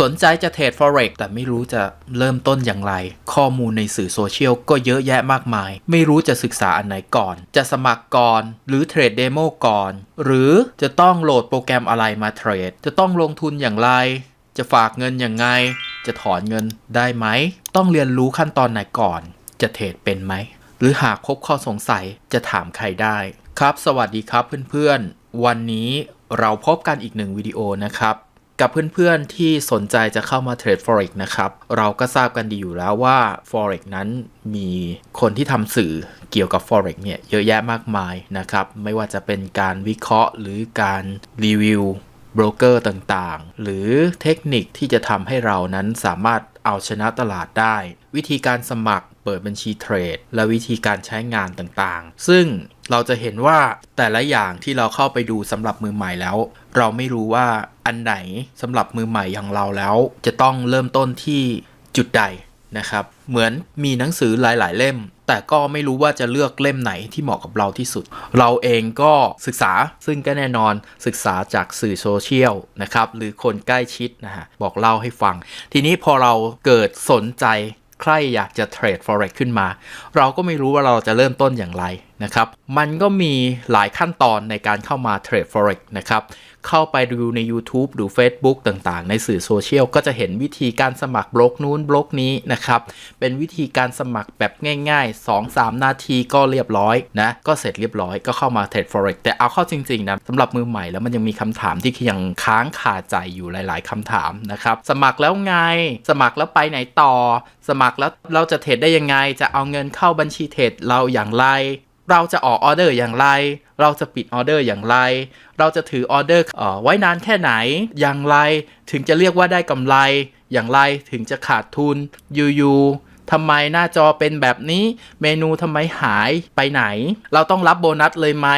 สนใจจะเทรด forex แต่ไม่รู้จะเริ่มต้นอย่างไร ข้อมูลในสื่อโซเชียลก็เยอะแยะมากมาย ไม่รู้จะศึกษาอันไหนก่อน จะสมัครก่อน หรือเทรดเดโมก่อน หรือจะต้องโหลดโปรแกรมอะไรมาเทรด จะต้องลงทุนอย่างไร จะฝากเงินอย่างไง จะถอนเงินได้ไหม ต้องเรียนรู้ขั้นตอนไหนก่อน จะเทรดเป็นไหม หรือหากพบข้อสงสัยจะถามใครได้ ครับ สวัสดีครับเพื่อนๆ วันนี้เราพบกันอีกหนึ่งวิดีโอนะครับ กับเพื่อนๆที่สนใจจะเข้ามาเทรด Forex นะครับ เราก็ทราบกันดีอยู่แล้วว่า Forex นั้นมีคนที่ทำสื่อเกี่ยวกับ Forex เนี่ยเยอะแยะมากมายนะครับ ไม่ว่าจะเป็นการวิเคราะห์หรือการรีวิวโบรกเกอร์ต่างๆ หรือเทคนิคที่จะทำให้เรานั้นสามารถ เอาชนะตลาดได้ วิธีการสมัครเปิดบัญชีเทรด และวิธีการใช้งานต่างๆ ซึ่งเราจะเห็นว่าแต่ละอย่างที่เราเข้าไปดูสำหรับมือใหม่แล้ว เราไม่รู้ว่าอันไหนสำหรับมือใหม่อย่างเราแล้ว จะต้องเริ่มต้นที่จุดใดนะครับ เหมือนมีหนังสือหลาย ๆ เล่ม แต่ก็ไม่รู้ว่าจะเลือกเล่มไหนที่เหมาะกับเราที่สุด เราเองก็ศึกษาซึ่งก็แน่นอนศึกษาจากสื่อโซเชียลนะครับหรือคนใกล้ชิดนะฮะบอกเล่าให้ฟัง ทีนี้พอเราเกิดสนใจใครอยากจะเทรด forex ขึ้นมา เราก็ไม่รู้ว่าเราจะเริ่มต้นอย่างไรนะครับ มันก็มีหลายขั้นตอนในการเข้ามาเทรด forex นะครับ เข้าไปดูใน YouTube ดู Facebook ต่างๆ ในสื่อโซเชียลก็จะเห็นวิธีการสมัครบล็อกนู้นบล็อกนี้นะครับ เป็นวิธีการสมัครแบบง่าย ๆ 2-3 นาทีก็เรียบร้อยนะ ก็เสร็จเรียบร้อยก็เข้ามาเทรด forex แต่เอาเข้าจริง ๆ นะสำหรับมือใหม่แล้วมันยังมีคำถามที่ยังค้างคาใจอยู่หลาย ๆคำถามนะครับ สมัครแล้วไง สมัครแล้วไปไหนต่อ สมัครแล้วเราจะเทรดได้ยังไง จะเอาเงินเข้าบัญชีเทรดเราอย่างไร เราจะออกออเดอร์อย่างไร เราจะปิดออเดอร์อย่างไร เราจะถือออเดอร์ไว้นานแค่ไหน อย่างไร ถึงจะเรียกว่าได้กำไร อย่างไรถึงจะขาดทุนยูยูทำไมหน้าจอเป็นแบบนี้ เมนูทำไมหายไปไหน เราต้องรับโบนัสเลยไหม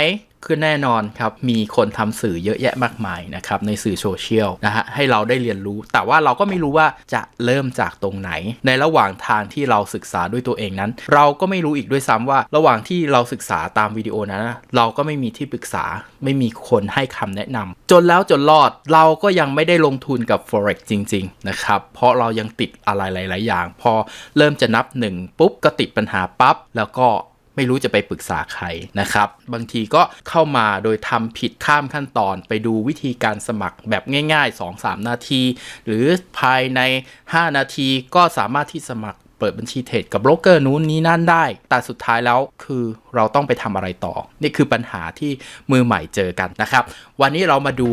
คือแน่นอนครับ มีคนทำสื่อเยอะแยะมากมายนะครับ ในสื่อโซเชียลนะฮะให้เราได้เรียนรู้ แต่ว่าเราก็ไม่รู้ว่าจะเริ่มจากตรงไหน ในระหว่างทางที่เราศึกษาด้วยตัวเองนั้น เราก็ไม่รู้อีกด้วยซ้ำว่า ระหว่างที่เราศึกษาตามวิดีโอนั้น เราก็ไม่มีที่ปรึกษา ไม่มีคนให้คำแนะนำจนแล้วจนรอดเราก็ยังไม่ได้ลงทุนกับ forex จริง ๆ นะครับ เพราะเรายังติดอะไรหลาย ๆ อย่าง พอเริ่มจะนับหนึ่งปุ๊บก็ติดปัญหาปั๊บแล้วก็ ไม่รู้จะไปปรึกษาใครนะครับ บางทีก็เข้ามาโดยทำผิดข้ามขั้นตอน ไปดูวิธีการสมัครแบบง่าย ๆ 2-3 นาที หรือภายใน 5 นาทีก็สามารถที่สมัครเปิดบัญชีเทรดกับโบรกเกอร์นู้นนี้นั่นได้ แต่สุดท้ายแล้วคือเราต้องไปทำอะไรต่อ นี่คือปัญหาที่มือใหม่เจอกันนะครับ วันนี้เรามาดู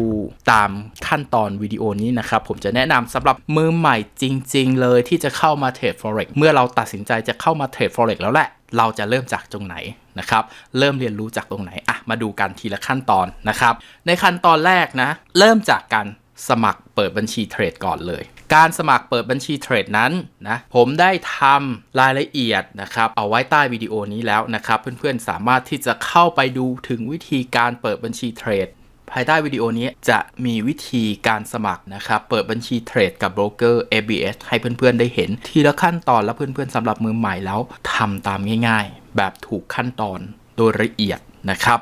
ตามขั้นตอนวิดีโอนี้นะครับ ผมจะแนะนำสำหรับมือใหม่จริง ๆ เลยที่จะเข้ามาเทรด forex เมื่อเราตัดสินใจจะเข้ามาเทรด forex แล้วแหละ เราจะเริ่มจากตรงไหนนะครับ เริ่มเรียนรู้จากตรงไหนอะมาดูกันทีละขั้นตอนนะครับ ในขั้นตอนแรกนะ เริ่มจากการสมัครเปิดบัญชีเทรดก่อนเลย การสมัครเปิดบัญชีเทรดนั้นนะ ผมได้ทำรายละเอียดนะครับ เอาไว้ใต้วิดีโอนี้แล้วนะครับ เพื่อนๆสามารถที่จะเข้าไปดูถึงวิธีการเปิดบัญชีเทรด ภายใต้วิดีโอนี้จะมีวิธีการสมัครนะครับ เปิดบัญชีเทรดกับโบรกเกอร์ ABS ให้เพื่อนๆได้เห็น ทีละขั้นตอนและเพื่อนๆสำหรับมือใหม่แล้วทำตามง่าย ๆ แบบถูกขั้นตอนโดยละเอียดนะครับ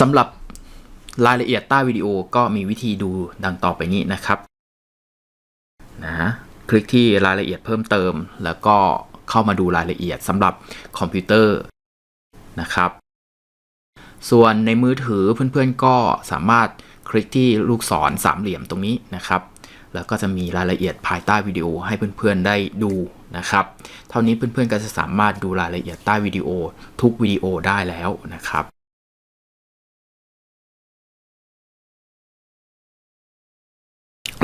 สำหรับรายละเอียดใต้วิดีโอก็มีวิธีดูดังต่อไปนี้นะครับนะคลิกที่รายละเอียดเพิ่มเติมแล้วก็ เข้ามาดูรายละเอียดสำหรับคอมพิวเตอร์นะครับ ส่วนในมือถือเพื่อนๆก็สามารถคลิกที่ลูกศรสามเหลี่ยมตรงนี้นะครับ แล้วก็จะมีรายละเอียดภายใต้วิดีโอให้เพื่อนๆได้ดูนะครับ เท่านี้เพื่อนๆก็จะสามารถดูรายละเอียดใต้วิดีโอทุกวิดีโอได้แล้วนะครับ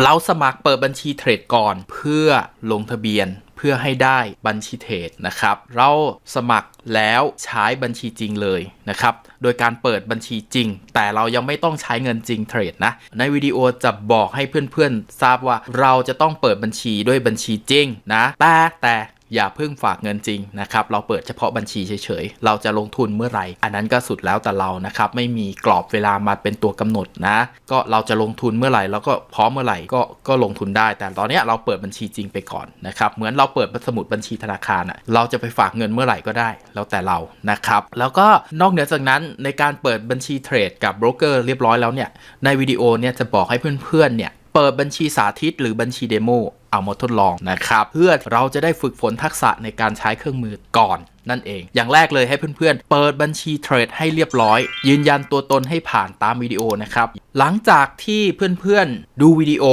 เราสมัครเปิดบัญชีเทรดก่อนเพื่อลงทะเบียน พื่อให้ได้บัญชีเทรดนะครับ เราสมัครแล้วใช้บัญชีจริงเลยนะครับ โดยการเปิดบัญชีจริง แต่เรายังไม่ต้องใช้เงินจริงเทรดนะ ในวิดีโอจะบอกให้เพื่อนๆ ทราบว่าเราจะต้องเปิดบัญชีด้วยบัญชีจริงนะ แต่แต่ อย่าเพิ่งฝากเงินจริงนะครับ เราเปิดเฉพาะบัญชีเฉยๆ เราจะลงทุนเมื่อไหร่ อันนั้นก็สุดแล้วแต่เรานะครับ ไม่มีกรอบเวลามาเป็นตัวกำหนดนะ ก็เราจะลงทุนเมื่อไหร่แล้วก็พร้อมเมื่อไหร่ก็ก็ลงทุนได้ แต่ตอนนี้เราเปิดบัญชีจริงไปก่อนนะครับ เหมือนเราเปิดสมุดบัญชีธนาคารอะ เราจะไปฝากเงินเมื่อไหร่ก็ได้ แล้วแต่เรา นะครับ แล้วก็นอกเหนือจากนั้นในการเปิดบัญชีเทรดกับโบรกเกอร์เรียบร้อยแล้วเนี่ย ในวิดีโอเนี่ยจะบอกให้เพื่อนๆเนี่ยเปิดบัญชีสาธิตหรือบัญชีเดโม เอามาทดลองนะครับ เพื่อเราจะได้ฝึกฝนทักษะในการใช้เครื่องมือก่อนนั่นเอง อย่างแรกเลยให้เพื่อนๆ เปิดบัญชีเทรดให้เรียบร้อย ยืนยันตัวตนให้ผ่านตามวิดีโอนะครับ หลังจากที่เพื่อนๆ ดูวิดีโอ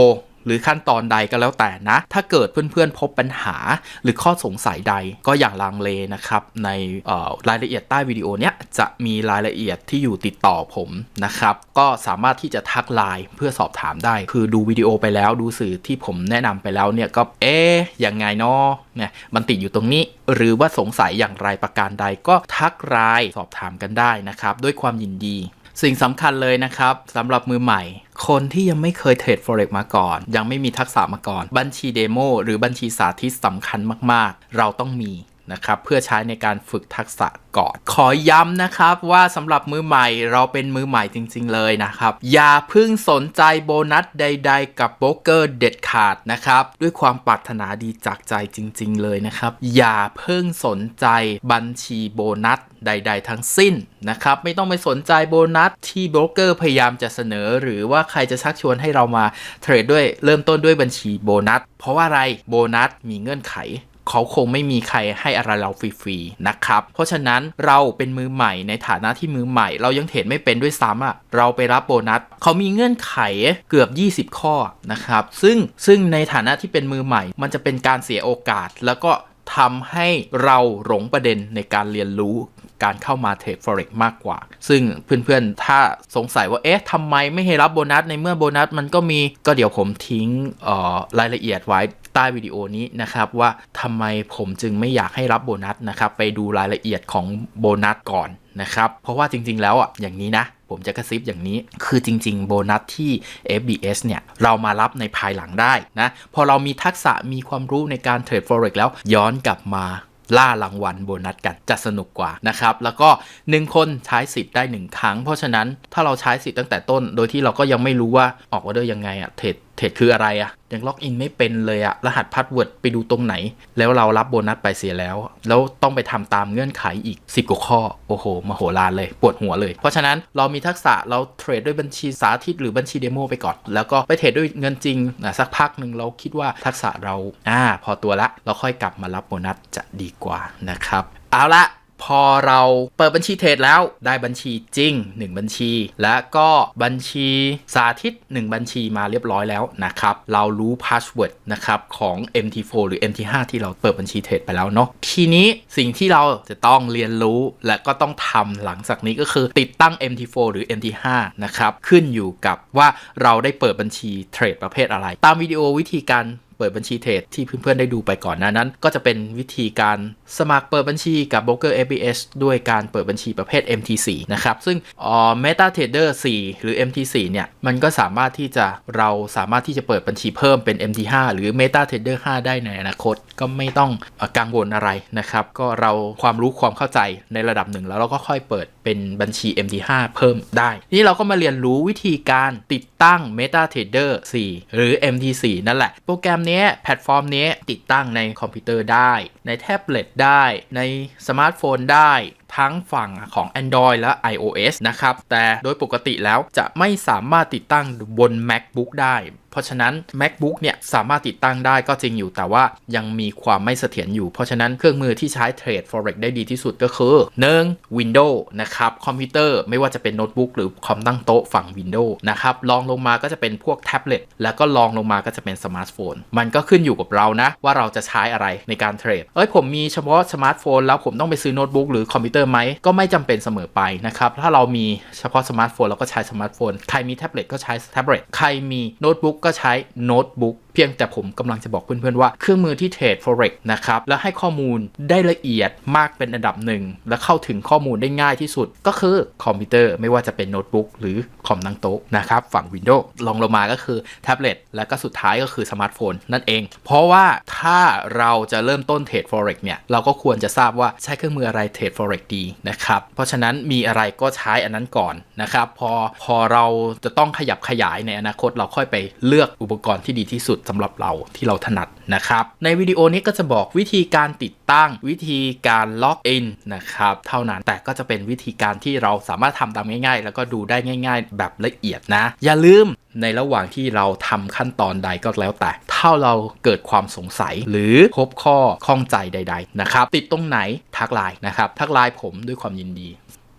หรือขั้นตอนใดก็แล้วแต่นะ ถ้าเกิดเพื่อนๆพบปัญหาหรือข้อสงสัยใดก็อย่างลังเลนะครับ ในรายละเอียดใต้วิดีโอเนี้ยจะมีรายละเอียดที่อยู่ติดต่อผมนะครับ ก็สามารถที่จะทักไลน์เพื่อสอบถามได้ คือดูวิดีโอไปแล้วดูสื่อที่ผมแนะนำไปแล้วเนี่ยก็เอ๊ะยังไงเนาะเนี่ยมันติดอยู่ตรงนี้ หรือว่าสงสัยอย่างไรประการใดก็ทักไลน์สอบถามกันได้นะครับ ด้วยความยินดี สิ่งสำคัญเลยนะครับสำหรับมือใหม่ คนที่ยังไม่เคยเทรด Forex มาก่อน ยังไม่มีทักษะมาก่อน บัญชีเดโมหรือบัญชีสาธิตสำคัญมากๆ เราต้องมี นะครับเพื่อใช้ในการฝึกทักษะก่อน ขอย้ำนะครับว่าสำหรับมือใหม่เราเป็นมือใหม่จริง ๆ เลยนะครับ อย่าเพิ่งสนใจโบนัสใด ๆ กับโบรกเกอร์เด็ดขาดนะครับ ด้วยความปรารถนาดีจากใจจริง ๆ เลยนะครับ อย่าเพิ่งสนใจบัญชีโบนัสใด ๆ ทั้งสิ้นนะครับ ไม่ต้องไปสนใจโบนัสที่โบรกเกอร์พยายามจะเสนอ หรือว่าใครจะชักชวนให้เรามาเทรดด้วยเริ่มต้นด้วยบัญชีโบนัสเพราะว่าอะไรโบนัสมีเงื่อนไข เขาคงไม่มีใครให้อะไรเราฟรีๆนะครับ เพราะฉะนั้นเราเป็นมือใหม่ในฐานะที่มือใหม่ เรายังเทรดไม่เป็นด้วยซ้ำอะเราไปรับโบนัสเขามีเงื่อนไขเกือบ 20 ข้อนะครับ ซึ่งซึ่งในฐานะที่เป็นมือใหม่ มันจะเป็นการเสียโอกาส แล้วก็ทำให้เราหลงประเด็นในการเรียนรู้การเข้ามาเทรด forex มากกว่า ซึ่งเพื่อนๆ ถ้าสงสัยว่า เอ๊ะทำไมไม่ให้รับโบนัส ในเมื่อโบนัสมันก็มี ก็เดี๋ยวผมทิ้งออรายละเอียดไว้ ใต้วิดีโอนี้นะครับว่าทำไมผมจึงไม่อยากให้รับโบนัสนะครับไปดูรายละเอียดของโบนัสก่อนนะครับเพราะว่าจริง ๆ แล้วอะอย่างนี้นะผมจะกระซิบอย่างนี้คือจริง ๆ โบนัสที่ FBS เนี่ย เรามารับในภายหลังได้นะ พอเรามีทักษะมีความรู้ในการเทรด Forex แล้วย้อนกลับมาล่ารางวัลโบนัสกันจะสนุกกว่านะครับ แล้วก็ 1 คนใช้สิทธิ์ได้ 1 ครั้ง เพราะฉะนั้นถ้าเราใช้สิทธิ์ตั้งแต่ต้น โดยที่เราก็ยังไม่รู้ว่าออกออเดอร์ยังไงอะเทรด เทรดคืออะไรอะยังล็อกอินไม่เป็นเลยอะรหัสพาสเวิร์ดไปดูตรงไหน แล้วเรารับโบนัสไปเสียแล้ว แล้วต้องไปทำตามเงื่อนไขอีก 10กว่าข้อ โอ้โหมโหฬารเลย ปวดหัวเลย เพราะฉะนั้นเรามีทักษะเราเทรดด้วยบัญชีสาธิตหรือบัญชีเดโมไปก่อน แล้วก็ไปเทรดด้วยเงินจริงนะสักพักหนึ่งเราคิดว่าทักษะเราอ่าพอตัวละ เราค่อยกลับมารับโบนัสจะดีกว่านะครับ เอาละ พอเราเปิดบัญชีเทรดแล้วได้บัญชีจริง 1 บัญชี และก็บัญชีสาธิต 1 บัญชีมาเรียบร้อยแล้วนะครับ เรารู้พาสเวิร์ดนะครับของ MT4 หรือ MT5 ที่เราเปิดบัญชีเทรดไปแล้วเนาะทีนี้สิ่งที่เราจะต้องเรียนรู้และก็ต้องทำหลังจากนี้ก็คือติดตั้ง MT4 หรือ MT5 นะครับ ขึ้นอยู่กับว่าเราได้เปิดบัญชีเทรดประเภทอะไร ตามวิดีโอวิธีการ เปิดบัญชีเทรดที่เพื่อนๆได้ดูไปก่อนหน้านั้น ก็จะเป็นวิธีการสมัครเปิดบัญชีกับ Broker FBS ด้วยการเปิดบัญชีประเภท MT4 นะครับ ซึ่งเอ่อ MetaTrader 4 หรือ MT4 เนี่ยมันก็สามารถที่จะเราสามารถที่จะเปิดบัญชีเพิ่มเป็น MT5 หรือ MetaTrader 5 ได้ในอนาคตก็ไม่ต้องกังวลอะไรนะครับก็เราความรู้ความเข้าใจในระดับหนึ่งแล้วเราก็ค่อยเปิด เป็นบัญชี MT5 เพิ่มได้ นี่เราก็มาเรียนรู้วิธีการติดตั้ง MetaTrader 4 หรือ MT4 นั่นแหละ โปรแกรมนี้แพลตฟอร์มนี้ติดตั้งในคอมพิวเตอร์ได้ ในแท็บเล็ตได้ ในสมาร์ทโฟนได้ทั้งฝั่งของ Android และ iOS นะครับ แต่โดยปกติแล้วจะไม่สามารถติดตั้งบน MacBook ได้เพราะฉะนั้น MacBook เนี่ยสามารถติดตั้งได้ก็จริงอยู่ แต่ว่ายังมีความไม่เสถียรอยู่ เพราะฉะนั้นเครื่องมือที่ใช้เทรด Forex ได้ดีที่สุดก็คือ 1. Windows นะครับ คอมพิวเตอร์ไม่ว่าจะเป็นโน้ตบุ๊กหรือคอมตั้งโต๊ะฝั่ง Windows นะครับลองลงมาก็จะเป็นพวกแท็บเล็ตแล้วก็ลองลงมาก็จะเป็นสมาร์ทโฟนมันก็ขึ้นอยู่กับเรานะ ว่าเราจะใช้อะไรในการเทรดเอ้ยผมมีเฉพาะสมาร์ทโฟนแล้วผมต้องไปซื้อโน้ตบุ๊กหรือคอมพิวเตอร์ไหมก็ไม่จำเป็นเสมอไปนะครับถ้าเรามีเฉพาะสมาร์ทโฟนเราก็ใช้สมาร์ทโฟนใครมีแท็บเล็ตก็ใช้แท็บเล็ตใครมีโน้ตบุ๊กก็ใช้โน้ตบุ๊ก พียงแต่ผมกำลังจะบอกเพื่อนๆว่าเครื่องมือที่เทรด forex นะครับ แล้วให้ข้อมูลได้ละเอียดมากเป็นอันดับหนึ่ง และเข้าถึงข้อมูลได้ง่ายที่สุด ก็คือคอมพิวเตอร์ไม่ว่าจะเป็นโน้ตบุ๊กหรือคอมนั่งโต๊ะนะครับ ฝั่ง Windows ลองลงมาก็คือแท็บเล็ตและก็สุดท้ายก็คือสมาร์ทโฟนนั่นเอง เพราะว่าถ้าเราจะเริ่มต้นเทรด forex เนี่ยเราก็ควรจะทราบว่าใช้เครื่องมืออะไรเทรด forex ดีนะครับเพราะฉะนั้นมีอะไรก็ใช้อันนั้นก่อนนะครับพอพอเราจะต้องขยับขยายในอนาคตเราค่อยไปเลือกอุปกรณ์ที่ดีที่สุดสำหรับเราที่เราถนัดนะครับ ในวิดีโอนี้ก็จะบอกวิธีการติดตั้งวิธีการล็อกอินนะครับ เท่านั้นแต่ก็จะเป็นวิธีการที่เราสามารถทำตามง่ายๆ แล้วก็ดูได้ง่าย ๆ แบบละเอียดนะ อย่าลืมในระหว่างที่เราทำขั้นตอนใดก็แล้วแต่ ถ้าเราเกิดความสงสัยหรือพบข้อข้องใจใด ๆ นะครับ ติดตรงไหนทักไลน์นะครับ ทักไลน์ผมด้วยความยินดี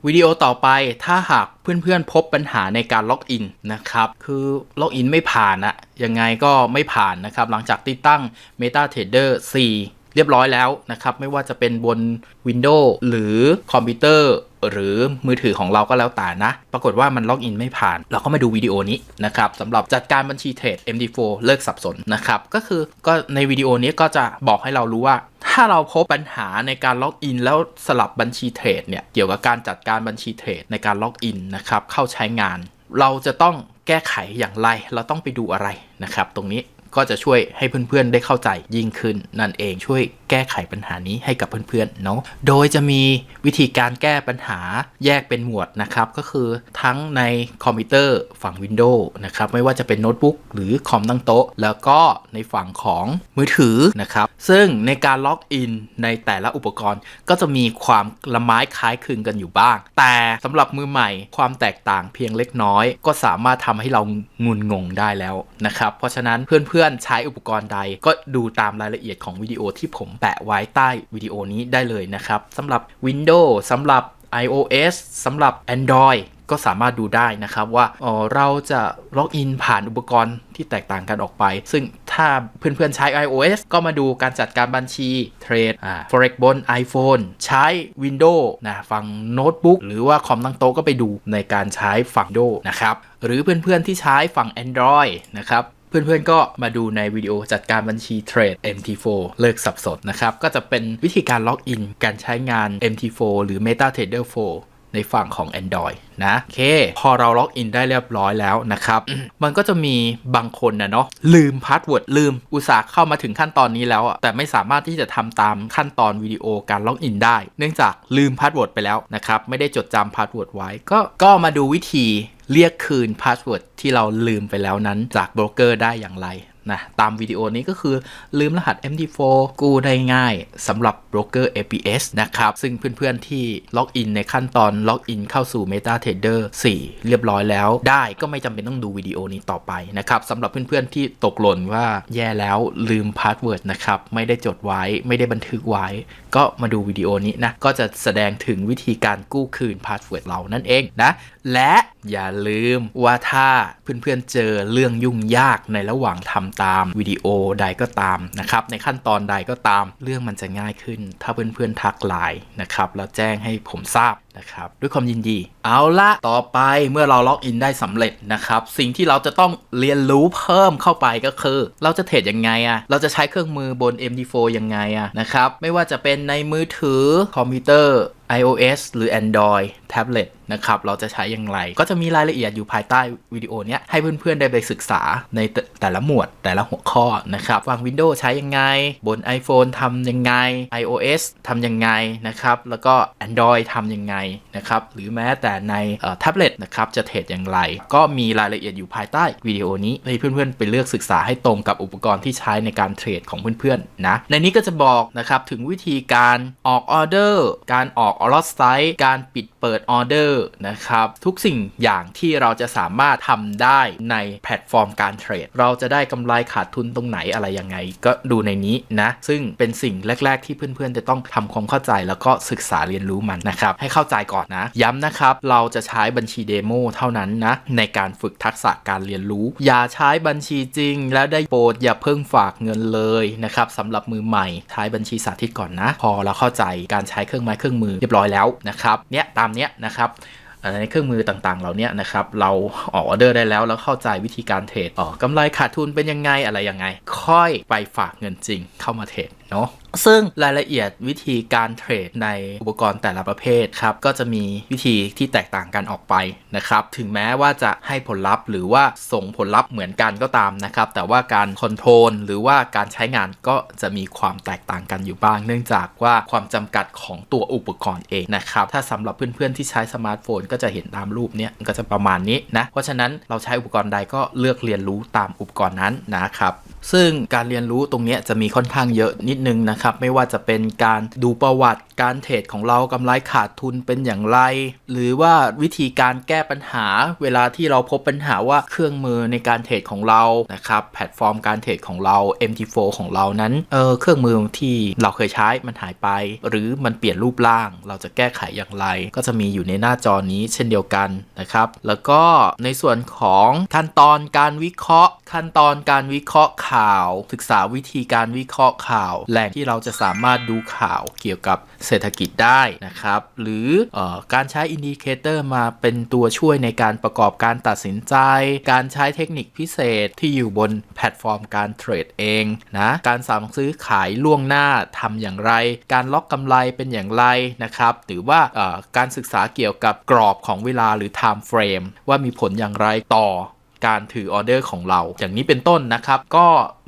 วิดีโอต่อไปถ้าหากเพื่อนๆพบปัญหาในการล็อกอินนะครับ คือล็อกอินไม่ผ่านอะยังไงก็ไม่ผ่านนะครับ หลังจากติดตั้ง MetaTrader 4 เรียบร้อยแล้วนะครับ ไม่ว่าจะเป็นบน Windows หรือคอมพิวเตอร์ หรือมือถือของเราก็แล้วแต่นะ ปรากฏว่ามันล็อกอินไม่ผ่าน เราก็มาดูวิดีโอนี้นะครับสำหรับจัดการบัญชีเทรด MD4 เลิกสับสนนะครับ ก็คือก็ในวิดีโอนี้ก็จะบอกให้เรารู้ว่าถ้าเราพบปัญหาในการล็อกอินแล้วสลับบัญชีเทรดเนี่ยเกี่ยวกับการจัดการบัญชีเทรดในการล็อกอินนะครับเข้าใช้งาน เราจะต้องแก้ไขอย่างไร เราต้องไปดูอะไรนะครับ ตรงนี้ ก็จะช่วยให้เพื่อนๆได้เข้าใจยิ่งขึ้น นั่นเองช่วยแก้ไขปัญหานี้ให้กับเพื่อนๆเนาะโดยจะมีวิธีการแก้ปัญหาแยกเป็นหมวดนะครับ ก็คือทั้งในคอมพิวเตอร์ฝั่ง Windows นะครับไม่ว่าจะเป็นโน้ตบุ๊กหรือคอมตั้งโต๊ะ แล้วก็ในฝั่งของมือถือนะครับ ซึ่งในการล็อกอินในแต่ละอุปกรณ์ก็จะมีความละไม้คล้ายคลึงกันอยู่บ้าง แต่สำหรับมือใหม่ความแตกต่างเพียงเล็กน้อย ก็สามารถทำให้เรางุนงงได้แล้วนะครับเพราะฉะนั้นเพื่อนๆื่อนใช้อุปกรณ์ใด ก็ดูตามรายละเอียดของวิดีโอที่ผมแปะไว้ใต้วิดีโอนี้ได้เลยนะครับสำหรับ Windows สำหรับ iOS สำหรับ Android ก็สามารถดูได้นะครับว่าอ๋อเราจะล็อกอินผ่านอุปกรณ์ที่แตกต่างกันออกไป ซึ่งถ้าเพื่อนๆใช้ iOS ก็มาดูการจัดการบัญชีเทรดอ่า forex บน iPhone ใช้ Windows นะฝั่งโน้ตบุ๊กหรือว่าคอมตั้งโต๊ะก็ไปดูในการใช้ฝั่ง Windows นะครับ หรือเพื่อนๆที่ใช้ฝั่ง Android นะครับ เพื่อนๆก็มาดูในวิดีโอจัดการบัญชีเทรด MT4 เลิกสับสนนะครับ ก็จะเป็นวิธีการล็อกอิน การใช้งาน MT4 หรือ MetaTrader 4 ในฝั่งของ Android นะโอเคพอเราล็อกอินได้เรียบร้อยแล้วนะครับ มันก็จะมีบางคนนะเนาะลืมพาสเวิร์ดลืมอุตส่าห์เข้ามาถึงขั้นตอนนี้แล้วอะแต่ไม่สามารถที่จะทำตามขั้นตอนวิดีโอการล็อกอินได้ เนื่องจากลืมพาสเวิร์ดไปแล้วนะครับ ไม่ได้จดจำพาสเวิร์ดไว้ก็ก็มาดูวิธีเรียกคืนพาสเวิร์ดที่เราลืมไปแล้วนั้นจากโบรกเกอร์ได้อย่างไร นะตามวิดีโอนี้ก็คือลืมรหัส MD4 กู้ได้ง่ายสำหรับโบรกเกอร์ APS นะครับ ซึ่งเพื่อนๆที่ล็อกอินในขั้นตอนล็อกอินเข้าสู่ MetaTrader 4 เรียบร้อยแล้วได้ก็ไม่จำเป็นต้องดูวิดีโอนี้ต่อไปนะครับสำหรับเพื่อนๆที่ตกหล่นว่าแย่แล้วลืมพาสเวิร์ดนะครับไม่ได้จดไว้ไม่ได้บันทึกไว้ ก็มาดูวิดีโอนี้นะก็จะแสดงถึงวิธีการกู้คืนพาสเวิร์ดเรานั่นเองนะ และอย่าลืมว่าถ้าเพื่อนๆเจอเรื่องยุ่งยากในระหว่างทำตามวิดีโอใดก็ตามนะครับ ในขั้นตอนใดก็ตามเรื่องมันจะง่ายขึ้น ถ้าเพื่อนๆทักไลน์นะครับแล้วแจ้งให้ผมทราบนะครับด้วยความยินดี เอาละต่อไปเมื่อเราล็อกอินได้สำเร็จนะครับ สิ่งที่เราจะต้องเรียนรู้เพิ่มเข้าไปก็คือ เราจะเทรดยังไงอะเราจะใช้เครื่องมือบน MD4 ยังไงอะนะครับไม่ว่าจะเป็นในมือถือคอมพิวเตอร์ iOS หรือ Android แท็บเล็ต นะครับเราจะใช้อย่างไร ก็จะมีรายละเอียดอยู่ภายใต้วิดีโอนี้ให้เพื่อนๆได้ไปศึกษาในแต่ละหมวดแต่ละหัวข้อนะครับฝั่ง Windows ใช้ยังไง บน iPhone ทำยังไง iOS ทำยังไงนะครับแล้วก็ Android ทำยังไงนะครับหรือแม้แต่ในแท็บเล็ตนะครับจะเทรดอย่างไร ก็มีรายละเอียดอยู่ภายใต้วิดีโอนี้ให้เพื่อนๆไปเลือกศึกษาให้ตรงกับอุปกรณ์ที่ใช้ในการเทรดของเพื่อนๆนะในนี้ก็จะบอกนะครับถึงวิธีการออกออเดอร์การออกออร์ไซต์การปิดเปิดออเดอร์นะครับ ทุกสิ่งอย่างที่เราจะสามารถทำได้ในแพลตฟอร์มการเทรด เราจะได้กำไรขาดทุนตรงไหนอะไรยังไง ก็ดูในนี้นะ ซึ่งเป็นสิ่งแรก ๆ ที่เพื่อนๆ จะต้องทำความเข้าใจแล้วก็ศึกษาเรียนรู้มันนะครับ ให้เข้าใจก่อนนะ ย้ำนะครับ เราจะใช้บัญชีเดโมเท่านั้นนะ ในการฝึกทักษะการเรียนรู้ อย่าใช้บัญชีจริง แล้วได้โปรดอย่าเพิ่งฝากเงินเลยนะครับสำหรับมือใหม่ใช้บัญชีสาธิตก่อนนะ พอเราเข้าใจการใช้เครื่องไม้เครื่องมือเรียบร้อยแล้วนะครับ เนี้ยตามเนี้ยนะครับ อันเครื่องมือต่างๆ เหล่านี้นะครับ เราออกออเดอร์ได้แล้ว แล้วเข้าใจวิธีการเทรดอ๋อกำไรขาดทุนเป็นยังไงอะไรยังไง ค่อยไปฝากเงินจริงเข้ามาเทรด เนาะซึ่งรายละเอียดวิธีการเทรดในอุปกรณ์แต่ละประเภทครับ ก็จะมีวิธีที่แตกต่างกันออกไปนะครับ ถึงแม้ว่าจะให้ผลลัพธ์ หรือว่าส่งผลลัพธ์เหมือนกันก็ตามนะครับ แต่ว่าการคอนโทรลหรือว่าการใช้งานก็จะมีความแตกต่างกันอยู่บ้าง เนื่องจากว่าความจำกัดของตัวอุปกรณ์เองนะครับ ถ้าสำหรับเพื่อนๆที่ใช้สมาร์ทโฟน ก็จะเห็นตามรูปเนี้ยก็จะประมาณนี้นะ เพราะฉะนั้นเราใช้อุปกรณ์ใดก็เลือกเรียนรู้ตามอุปกรณ์นั้นนะครับ ซึ่งการเรียนรู้ตรงนี้จะมีค่อนข้างเยอะนิดนึงนะครับ ไม่ว่าจะเป็นการดูประวัติ การเทรดของเรากำไรขาดทุนเป็นอย่างไร หรือว่าวิธีการแก้ปัญหา เวลาที่เราพบปัญหาว่าเครื่องมือในการเทรดของเรานะครับแพลตฟอร์มการเทรดของเรา MT4 ของเรานั้นเออเครื่องมือที่เราเคยใช้มันหายไป หรือมันเปลี่ยนรูปร่าง เราจะแก้ไขอย่างไร ก็จะมีอยู่ในหน้าจอนี้เช่นเดียวกันนะครับแล้วก็ในส่วนของขั้นตอนการวิเคราะห์ ขั้นตอนการวิเคราะห์ข่าว ศึกษาวิธีการวิเคราะห์ข่าว แหล่งที่เราจะสามารถดูข่าวเกี่ยวกับ เศรษฐกิจได้นะครับ หรือออการใช้อินดิเคเตอร์มาเป็นตัวช่วยในการประกอบการตัดสินใจ การใช้เทคนิคพิเศษที่อยู่บนแพลตฟอร์มการเทรดเองนะการสั่งซื้อขายล่วงหน้าทำอย่างไร การล็อกกำไรเป็นอย่างไรนะครับ หรือว่าการศึกษาเกี่ยวกับกรอบของเวลาหรือ time frame ว่ามีผลอย่างไรต่อ การถือออเดอร์ของเรา อย่างนี้เป็นต้นนะครับ ก็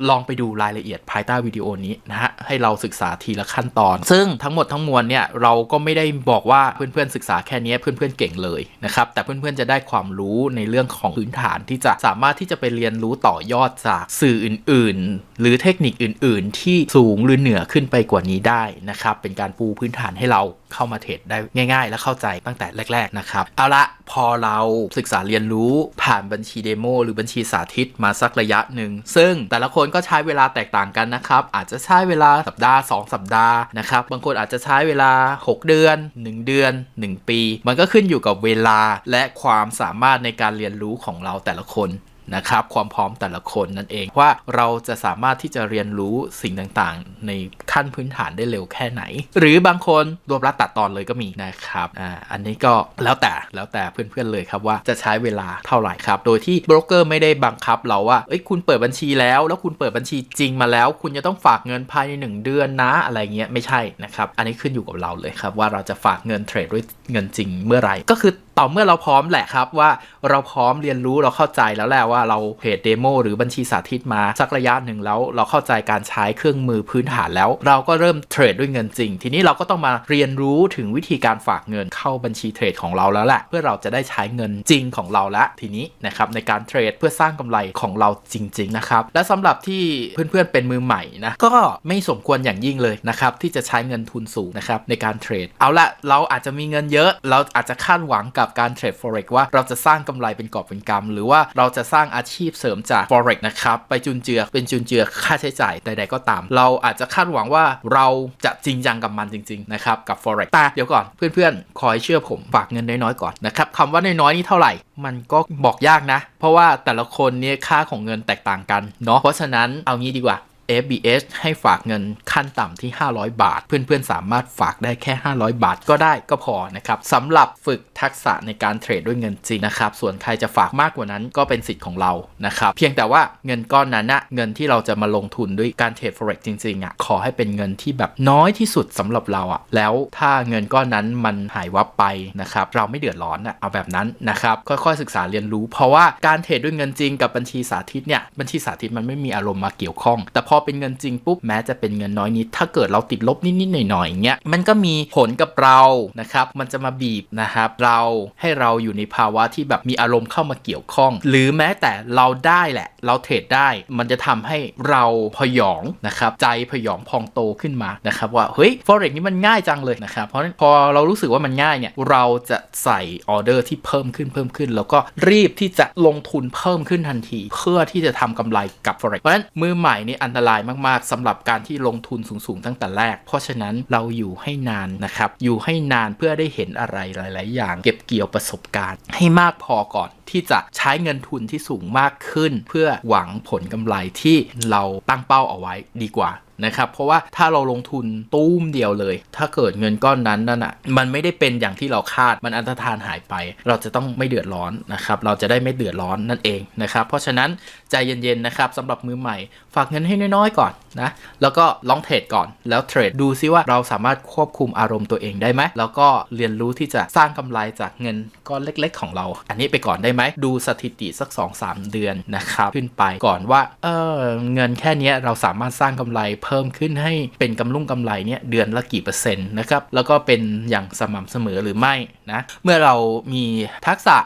ลองไปดูรายละเอียดภายใต้วิดีโอนี้นะฮะ ให้เราศึกษาทีละขั้นตอน ซึ่งทั้งหมดทั้งมวลเนี่ยเราก็ไม่ได้บอกว่าเพื่อนๆศึกษาแค่นี้เพื่อนๆเก่งเลยนะครับ แต่เพื่อนๆจะได้ความรู้ในเรื่องของพื้นฐานที่จะสามารถที่จะไปเรียนรู้ต่อยอดจากสื่ออื่น ๆ หรือเทคนิคอื่น ๆ ที่สูงหรือเหนือขึ้นไปกว่านี้ได้นะครับ เป็นการปูพื้นฐานให้เราเข้ามาเทรดได้ง่าย ๆ และเข้าใจตั้งแต่แรก ๆ นะครับ เอาละพอเราศึกษาเรียนรู้ผ่านบัญชีเดโมหรือบัญชีสาธิตมาสักระยะหนึ่ง ซึ่งแต่ละคนก็ใช้เวลาแตกต่างกันนะครับ อาจจะใช้เวลาสัปดาห์ 2 สัปดาห์นะครับ บางคนอาจจะใช้เวลา 6 เดือน 1 เดือน 1 ปี มันก็ขึ้นอยู่กับเวลาและความสามารถในการเรียนรู้ของเราแต่ละคน นะครับความพร้อมแต่ละคนนั่นเองว่าเราจะสามารถที่จะเรียนรู้สิ่งต่างๆ ในขั้นพื้นฐานได้เร็วแค่ไหน หรือบางคนรวบรัดตัดตอนเลยก็มีนะครับอ่าอันนี้ก็แล้วแต่แล้วแต่เพื่อนๆเลยครับว่าจะใช้เวลาเท่าไหร่ครับ โดยที่โบรกเกอร์ไม่ได้บังคับเราว่าเอ้ยคุณเปิดบัญชีแล้ว แล้วคุณเปิดบัญชีจริงมาแล้ว คุณจะต้องฝากเงินภายใน 1 เดือนนะอะไรเงี้ยไม่ใช่นะครับอันนี้ขึ้นอยู่กับเราเลยครับว่าเราจะฝากเงินเทรดด้วยเงินจริงเมื่อไหร่ก็คือต่อเมื่อเราพร้อมแหละครับว่าเราพร้อมเรียนรู้เราเข้าใจแล้วแหละว่าเราเพจเดโมหรือบัญชีสาธิตมาสักระยะหนึ่งแล้ว เราเข้าใจการใช้เครื่องมือพื้นฐานแล้ว เราก็เริ่มเทรดด้วยเงินจริง ทีนี้เราก็ต้องมาเรียนรู้ถึงวิธีการฝากเงินเข้าบัญชีเทรดของเราแล้วแหละเพื่อเราจะได้ใช้เงินจริงของเราละทีนี้นะครับในการเทรดเพื่อสร้างกำไรของเราจริง ๆนะครับ และสำหรับที่เพื่อนๆเป็นมือใหม่นะก็ไม่สมควรอย่างยิ่งเลยนะครับที่จะใช้เงินทุนสูงนะครับในการเทรดเอาละเราอาจจะมีเงินเยอะ เราอาจจะคาดหวังกับการเทรด forex ว่าเราจะสร้างกำไรเป็นกอบเป็นกำหรือว่าเราจะสร้างอาชีพเสริมจาก forex นะครับไปจุนเจือเป็นจุนเจือค่าใช้จ่ายใด ๆ ก็ตาม เราอาจจะคาดหวังว่าเราจะจริงจังกับมันจริง ๆ นะครับ กับ forex แต่เดี๋ยวก่อนเพื่อนๆคอยเชื่อผมฝากเงินน้อยๆก่อนนะครับคำว่าน้อยๆนี่เท่าไหร่ มันก็บอกยากนะ เพราะว่าแต่ละคนเนี่ยค่าของเงินแตกต่างกันเนาะเพราะฉะนั้นเอางี้ดีกว่า FBS ให้ฝากเงินขั้นต่ำที่ 500 บาท เพื่อนๆ สามารถฝากได้แค่ 500 บาทก็ได้ก็พอนะครับสำหรับฝึกทักษะในการเทรดด้วยเงินจริงนะครับ ส่วนใครจะฝากมากกว่านั้นก็เป็นสิทธิ์ของเรานะครับ เพียงแต่ว่าเงินก้อนนั้นนะเงินที่เราจะมาลงทุนด้วยการเทรด forex จริงๆอะขอให้เป็นเงินที่แบบน้อยที่สุดสำหรับเราอะ แล้วถ้าเงินก้อนนั้นมันหายวับไปนะครับ เราไม่เดือดร้อนอะเอาแบบนั้นนะครับ ค่อยๆศึกษาเรียนรู้ เพราะว่าการเทรดด้วยเงินจริงกับบัญชีสาธิตเนี่ยบัญชีสาธิตมันไม่มีอารมณ์มาเกี่ยวข้อง แต่พอเป็นเงินจริงปุ๊บแม้จะเป็นเงินน้อยนิด ถ้าเกิดเราติดลบนิดๆหน่อยๆอย่างเงี้ยมันก็มีผลกับเรานะครับมันจะมาบีบนะครับเราให้เราอยู่ในภาวะที่แบบมีอารมณ์เข้ามาเกี่ยวข้อง หรือแม้แต่เราได้แหละ เราเทรดได้ มันจะทำให้เราพยองนะครับใจพยองพองโตขึ้นมานะครับว่าเฮ้ย forex นี่มันง่ายจังเลยนะครับเพราะฉะนั้นพอเรารู้สึกว่ามันง่ายเนี่ยเราจะใส่ออเดอร์ที่เพิ่มขึ้นเพิ่มขึ้น แล้วก็รีบที่จะลงทุนเพิ่มขึ้นทันที เพื่อที่จะทำกำไรกับ forex เพราะฉะนั้นมือใหม่นี่อันตรายมากๆสำหรับการที่ลงทุนสูงๆตั้งแต่แรก เพราะฉะนั้นเราอยู่ให้นานนะครับ อยู่ให้นานเพื่อได้เห็นอะไรหลาย ๆ อย่าง เก็บเกี่ยวประสบการณ์ ให้มากพอก่อนที่จะใช้เงินทุนที่สูงมากขึ้น เพื่อหวังผลกำไรที่เราตั้งเป้าเอาไว้ดีกว่านะครับเพราะว่าถ้าเราลงทุนตู้มเดียวเลย ถ้าเกิดเงินก้อนนั้นนั่นอะมันไม่ได้เป็นอย่างที่เราคาดมันอันตรธานหายไป เราจะต้องไม่เดือดร้อนนะครับเราจะได้ไม่เดือดร้อนนั่นเองนะครับเพราะฉะนั้นใจเย็นๆนะครับสำหรับมือใหม่ ฝากเงินให้น้อยๆก่อน นะแล้วก็ลองเทรดก่อนแล้วเทรดดูซิว่าเราสามารถควบคุมอารมณ์ตัวเองได้ไหมแล้วก็เรียนรู้ที่จะสร้างกำไรจากเงินก้อนเล็ก ๆ ของเรา อันนี้ไปก่อนได้ไหมดูสถิติสัก 2-3 เดือนนะครับขึ้นไปก่อนว่าเออเงินแค่นี้เราสามารถสร้างกำไรเพิ่มขึ้นให้เป็นกำลุ่งกำไรเนี่ยเดือนละกี่เปอร์เซ็นต์นะครับแล้วก็เป็นอย่างสม่ำเสมอหรือไม่นะเมื่อเรามีทักษะ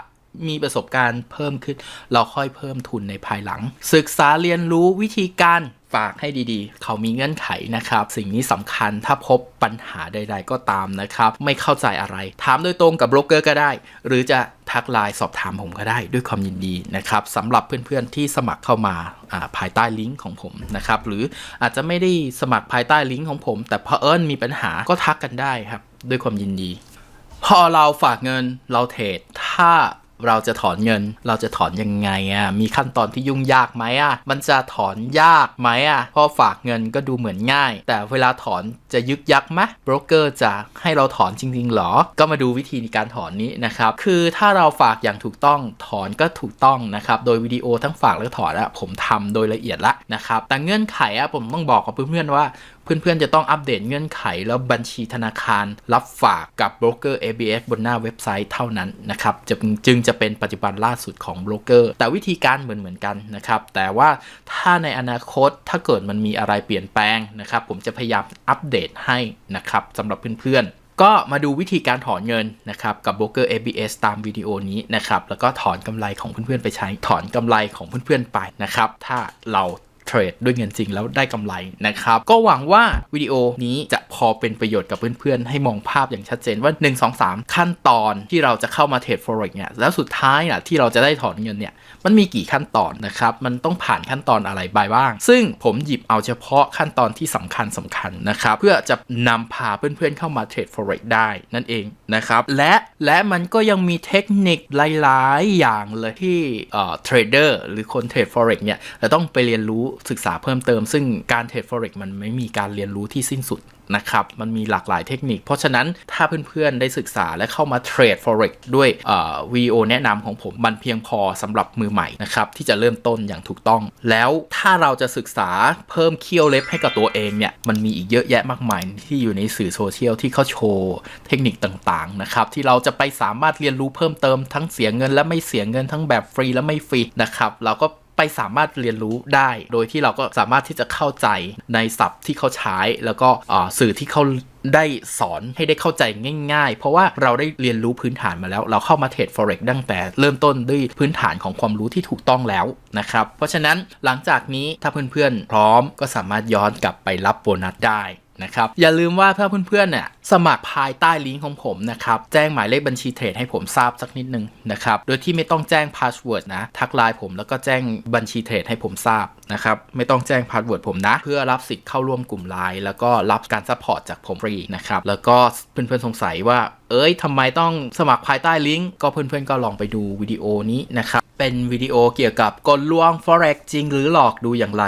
มีประสบการณ์เพิ่มขึ้น เราค่อยเพิ่มทุนในภายหลัง ศึกษาเรียนรู้วิธีการ ฝากให้ดีๆ เขามีเงื่อนไขนะครับ สิ่งนี้สำคัญถ้าพบปัญหาใด ๆ ก็ตามนะครับ ไม่เข้าใจอะไร ถามโดยตรงกับโบรกเกอร์ก็ได้ หรือจะทักไลน์สอบถามผมก็ได้ด้วยความยินดีนะครับสำหรับเพื่อนๆที่สมัครเข้ามาอ่าภายใต้ลิงก์ของผมนะครับ หรืออาจจะไม่ได้สมัครภายใต้ลิงก์ของผม แต่เพอเอิญมีปัญหาก็ทักกันได้ครับ ด้วยความยินดี พอเราฝากเงินเราเทรดถ้า เราจะถอนเงิน เราจะถอนยังไงอะ มีขั้นตอนที่ยุ่งยากไหมอะ มันจะถอนยากไหมอะเพราะฝากเงินก็ดูเหมือนง่าย แต่เวลาถอนจะยึกยักไหมโบรกเกอร์จะให้เราถอนจริง ๆ หรอ ก็มาดูวิธีในการถอนนี้นะครับ คือถ้าเราฝากอย่างถูกต้องถอนก็ถูกต้องนะครับ โดยวิดีโอทั้งฝากและถอนอะผมทำโดยละเอียดละนะครับ แต่เงื่อนไขอะผมต้องบอกกับเพื่อนๆว่า เพื่อนๆ จะต้องอัปเดตเงื่อนไข แล้วบัญชีธนาคารรับฝากกับโบรกเกอร์ ABS บนหน้าเว็บไซต์เท่านั้นนะครับจะจึงจะเป็นปัจจุบันล่าสุดของโบรกเกอร์ แต่วิธีการเหมือนเหมือนๆกันนะครับ แต่ว่าถ้าในอนาคตถ้าเกิดมันมีอะไรเปลี่ยนแปลงนะครับ ผมจะพยายามอัปเดตให้นะครับสำหรับเพื่อนๆก็มาดูวิธีการถอนเงินนะครับกับโบรกเกอร์ ABS ตามวิดีโอนี้นะครับแล้วก็ถอนกำไรของเพื่อนๆไปใช้ถอนกำไรของเพื่อนๆไปนะครับถ้าเรา เทรดด้วยเงินจริงแล้วได้กำไรนะครับ ก็หวังว่าวิดีโอนี้จะพอเป็นประโยชน์กับเพื่อนๆ ให้มองภาพอย่างชัดเจนว่า 1 2 3 ขั้นตอนที่เราจะเข้ามาเทรด forex เนี่ยแล้วสุดท้ายอะที่เราจะได้ถอนเงินเนี่ยมันมีกี่ขั้นตอนนะครับ มันต้องผ่านขั้นตอนอะไรไปบ้าง ซึ่งผมหยิบเอาเฉพาะขั้นตอนที่สำคัญสำคัญนะครับ เพื่อจะนำพาเพื่อนๆเข้ามาเทรด forex ได้นั่นเองนะครับ และและมันก็ยังมีเทคนิคหลาย ๆ อย่างเลยที่เทรดเดอร์หรือคนเทรด forex เนี่ยจะต้องไปเรียนรู้ศึกษาเพิ่มเติม ซึ่งการเทรด forex มันไม่มีการเรียนรู้ที่สิ้นสุดนะครับ มันมีหลากหลายเทคนิค เพราะฉะนั้นถ้าเพื่อนๆ ได้ศึกษาและเข้ามาเทรด forex ด้วยวีโอแนะนำของผมมันเพียงพอสำหรับมือใหม่นะครับ ที่จะเริ่มต้นอย่างถูกต้อง แล้วถ้าเราจะศึกษาเพิ่มเคี่ยวเล็บให้กับตัวเองเนี่ย มันมีอีกเยอะแยะมากมายที่อยู่ในสื่อโซเชียลที่เขาโชว์เทคนิคต่างๆนะครับที่เราจะไปสามารถเรียนรู้เพิ่มเติมทั้งเสียเงินและไม่เสียเงินทั้งแบบฟรีและไม่ฟรีนะครับเราก็ ไปสามารถเรียนรู้ได้ โดยที่เราก็สามารถที่จะเข้าใจในศัพท์ที่เขาใช้ แล้วก็อ่าสื่อที่เขาได้สอนให้ได้เข้าใจง่าย ๆ เพราะว่าเราได้เรียนรู้พื้นฐานมาแล้ว เราเข้ามาเทรด forex ตั้งแต่เริ่มต้นด้วยพื้นฐานของความรู้ที่ถูกต้องแล้วนะครับ เพราะฉะนั้นหลังจากนี้ถ้าเพื่อนๆพร้อมก็สามารถย้อนกลับไปรับโบนัสได้ นะครับ อย่าลืมว่าถ้าเพื่อนๆเนี่ยสมัครภายใต้ลิงก์ของผมนะครับ แจ้งหมายเลขบัญชีเทรดให้ผมทราบสักนิดนึงนะครับ โดยที่ไม่ต้องแจ้งพาสเวิร์ดนะ ทักไลน์ผมแล้วก็แจ้งบัญชีเทรดให้ผมทราบนะครับ ไม่ต้องแจ้งพาสเวิร์ดผมนะ เพื่อรับสิทธิ์เข้าร่วมกลุ่มไลน์แล้วก็รับการซัพพอร์ตจากผมฟรีนะครับ แล้วก็เพื่อนๆสงสัยว่า เอ้ยทำไมต้องสมัครภายใต้ลิงก์ก็เพื่อนๆก็ลองไปดูวิดีโอนี้นะครับเป็นวิดีโอเกี่ยวกับกลลวง forex จริงหรือหลอกดูอย่างไร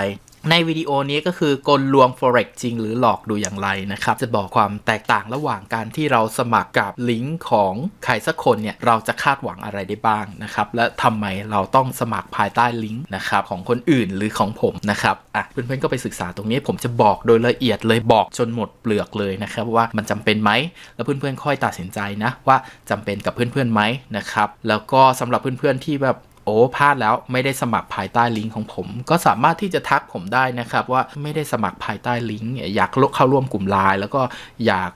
ในวิดีโอนี้ก็คือกลลวง forex จริงหรือหลอกดูอย่างไรนะครับ จะบอกความแตกต่างระหว่างการที่เราสมัครกับลิงก์ของใครสักคนเนี่ย เราจะคาดหวังอะไรได้บ้างนะครับ และทำไมเราต้องสมัครภายใต้ลิงก์นะครับของคนอื่นหรือของผมนะครับอะเพื่อนๆก็ไปศึกษาตรงนี้ผมจะบอกโดยละเอียดเลยบอกจนหมดเปลือกเลยนะครับว่ามันจำเป็นไหมแล้วเพื่อนๆค่อยตัดสินใจนะว่าจำเป็นกับเพื่อนๆไหมนะครับแล้วก็สำหรับเพื่อนๆที่แบบ โอ้พลาดแล้วไม่ได้สมัครภายใต้ลิงก์ของผม ก็สามารถที่จะทักผมได้นะครับ ว่าไม่ได้สมัครภายใต้ลิงก์อยากเข้าร่วมกลุ่มไลน์แล้วก็อยาก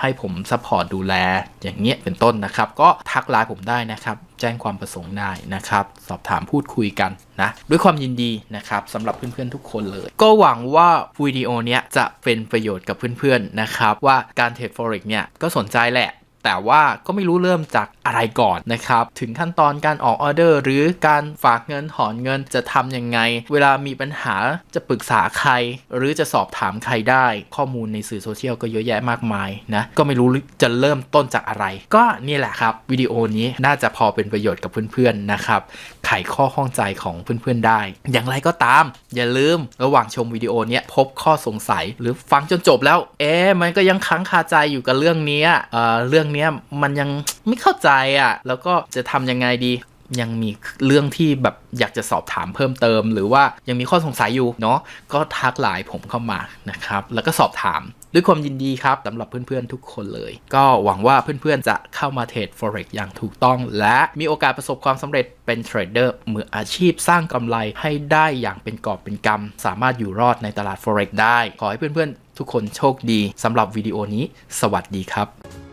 ให้ผมซัพพอร์ตดูแล อย่างเงี้ยเป็นต้นนะครับ ก็ทักไลน์ผมได้นะครับ แจ้งความประสงค์ได้นะครับ สอบถามพูดคุยกันนะด้วยความยินดีนะครับสำหรับเพื่อนๆทุกคนเลย ก็หวังว่าวิดีโอเนี้ยจะเป็นประโยชน์กับเพื่อนๆนะครับ ว่าการเทรด forex เนี่ยก็สนใจแหละแต่ว่าก็ไม่รู้เริ่มจาก อะไรก่อนนะครับ ถึงขั้นตอนการออกออเดอร์ หรือการฝากเงินถอนเงินจะทำยังไง เวลามีปัญหาจะปรึกษาใคร หรือจะสอบถามใครได้ ข้อมูลในสื่อโซเชียลก็เยอะแยะมากมายนะ ก็ไม่รู้จะเริ่มต้นจากอะไร ก็นี่แหละครับวิดีโอนี้น่าจะพอเป็นประโยชน์กับเพื่อนๆนะครับไขข้อข้องใจของเพื่อนๆได้ อย่างไรก็ตาม อย่าลืมระหว่างชมวิดีโอนี้พบข้อสงสัยหรือฟังจนจบแล้ว เอ๊ะมันก็ยังค้างคาใจอยู่กับเรื่องนี้เอ่อเรื่องนี้มันยังไม่เข้าใจอะ แล้วก็จะทำยังไงดี ยังมีเรื่องที่แบบอยากจะสอบถามเพิ่มเติม หรือว่ายังมีข้อสงสัยอยู่เนาะก็ทักไลน์ผมเข้ามานะครับ แล้วก็สอบถามด้วยความยินดีครับสำหรับเพื่อนๆทุกคนเลย ก็หวังว่าเพื่อนๆจะเข้ามาเทรด forex อย่างถูกต้อง และมีโอกาสประสบความสำเร็จเป็นเทรดเดอร์มืออาชีพสร้างกำไรให้ได้อย่างเป็นกอบเป็นกำสามารถอยู่รอดในตลาด forex ได้ ขอให้เพื่อนๆทุกคนโชคดีสำหรับวิดีโอนี้ สวัสดีครับ